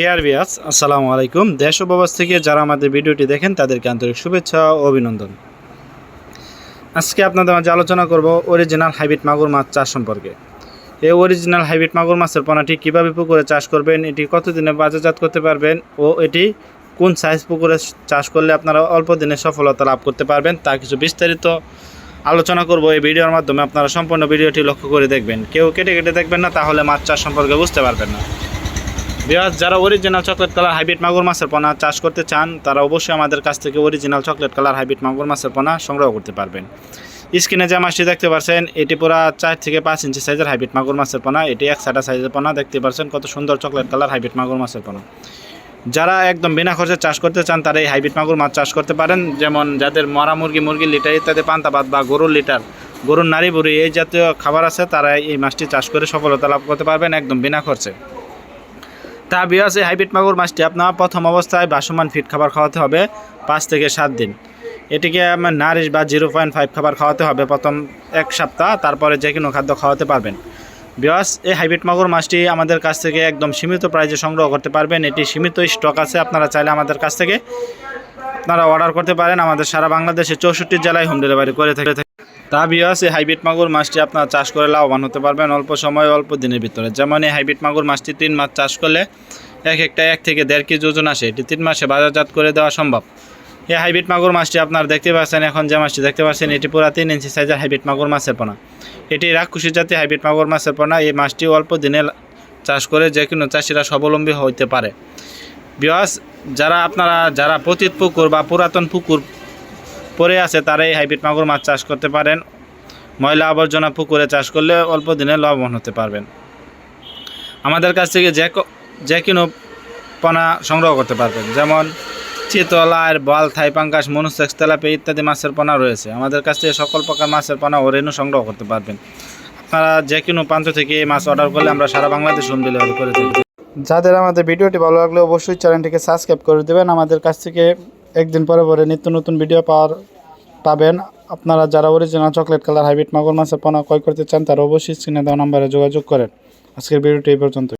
Air বিয়াস আসসালামু আলাইকুম। দেশ ও থেকে যারা আমাদের ভিডিওটি দেখেন, তাদেরকে আন্তরিক শুভেচ্ছা ও অভিনন্দন। আজকে আপনাদের মাঝে আলোচনা করব অরিজিনাল হাইব্রিড মাগুর মাছ চাষ সম্পর্কে। এই অরিজিনাল হাইব্রিড মাগুর মাছের পোনাটি কীভাবে পুকুরে চাষ করবেন, এটি কতদিনে বাজারজাত করতে পারবেন ও এটি কোন সাইজ পুকুরে চাষ করলে আপনারা অল্প দিনে সফলতা লাভ করতে পারবেন, তা কিছু বিস্তারিত আলোচনা করব। এই ভিডিওর মাধ্যমে আপনারা সম্পূর্ণ ভিডিওটি লক্ষ্য করে দেখবেন। কেউ কেটে কেটে দেখবেন না, তাহলে মাছ চাষ সম্পর্কে বুঝতে পারবেন না। বিয়াস যারা অরিজিনাল চকলেট কালার হাইব্রিড মাগুর মাছের পোনা চাষ করতে চান, তারা অবশ্যই আমাদের কাছ থেকে অরিজিনাল চকলেট কালার হাইব্রিড মাগুর মাছের পোনা সংগ্রহ করতে পারবেন। স্ক্রিনে যে মাছটি দেখতে পাচ্ছেন এটি পুরা চার থেকে পাঁচ ইঞ্চি সাইজের হাইব্রিড মাগুর মাছের পোনা। এটি এক সাটা সাইজের পোনা, দেখতে পাচ্ছেন কত সুন্দর চকলেট কালার হাইব্রিড মাগুর মাছের পোনা। যারা একদম বিনা খরচে চাষ করতে চান, তারা এই হাইব্রিড মাগুর মাছ চাষ করতে পারেন। যেমন যাদের মরা মুরগি মুরগি লিটার ইত্যাদি পান্তাবাদ বা গরুর লিটার, গরুর নারী বুড়ি এই জাতীয় খাবার আছে, তারা এই মাছটি চাষ করে সফলতা লাভ করতে পারবেন একদম বিনা খরচে। তা বিয়াস এই হাইব্রিড মাগুর মাছটি আপনার প্রথম অবস্থায় বাসমান ফিট খাবার খাওয়াতে হবে পাঁচ থেকে সাত দিন। এটিকে আমার নারিশ বা জিরো পয়েন্ট ফাইভ খাবার খাওয়াতে হবে প্রথম এক সপ্তাহ, তারপরে যে কোনো খাদ্য খাওয়াতে পারবেন। বিয়াস, এই হাইব্রিড মাগুর মাছটি আমাদের কাছ থেকে একদম সীমিত প্রাইজে সংগ্রহ করতে পারবেন। এটি সীমিত স্টক আছে, আপনারা চাইলে আমাদের কাছ থেকে আপনারা অর্ডার করতে পারেন। আমাদের সারা বাংলাদেশে চৌষট্টি জেলায় হোম ডেলিভারি করে থাকে তা বিয়াস এই হাইব্রিড মাগুর মাছটি আপনারা চাষ করে লাভবান হতে পারবেন অল্প সময়, অল্প দিনের ভিতরে। যেমন এই হাইব্রিড মাগুর মাছটি তিন মাস চাষ করলে এক একটা এক থেকে দেড় কেজি ওজন আসে। এটি তিন মাসে বাজারজাত করে দেওয়া সম্ভব। এই হাইব্রিড মাগুর মাছটি আপনারা দেখতে পাচ্ছেন, এখন যে মাছটি দেখতে পাচ্ছেন, এটি পুরা তিন ইঞ্চি সাইজের হাইব্রিড মাগুর মাছের পোনা। এটি রাক্ষসী জাতীয় হাইব্রিড মাগুর মাছের পোনা। এই মাছটি অল্প দিনে চাষ করে যে কোনো চাষিরা স্বাবলম্বী হইতে পারে। বিয়াস, যারা আপনারা, যারা পতিত পুকুর বা পুরাতন পুকুর পড়ে আছে, তারা এই হাইব্রিড মাগুর মাছ চাষ করতে পারেন। ময়লা আবর্জনা পুকুরে চাষ করলে অল্প দিনে লাভবান হতে পারবেন। আমাদের কাছ থেকে যে যে কোনো পোনা সংগ্রহ করতে পারবেন। যেমন চিতল আর বল থাই পাঙ্কাশ মনুসেক্স তেলাপি ইত্যাদি মাছের পোনা রয়েছে। আমাদের কাছ থেকে সকল প্রকার মাছের পোনা ও রেণু সংগ্রহ করতে পারবেন। আপনারা যে কোনো প্রান্ত থেকে এই মাছ অর্ডার করলে আমরা সারা বাংলাদেশ হোম ডেলিভারি করে থাকি। যাদের আমাদের ভিডিওটি ভালো লাগলে অবশ্যই চ্যানেলটিকে সাবস্ক্রাইব করে দেবেন। আমাদের কাছ থেকে একদিন পরে পরে নিত্য নতুন ভিডিও পাওয়ার পাবেন। আপনারা যারা অরিজিনাল চকলেট কালার হাইব্রিড মাগুর মাছের পোনা ক্রয় করতে চান, তারা অবশ্যই স্ক্রিনে দেওয়া নাম্বারে যোগাযোগ করেন। আজকের ভিডিওটি এই পর্যন্ত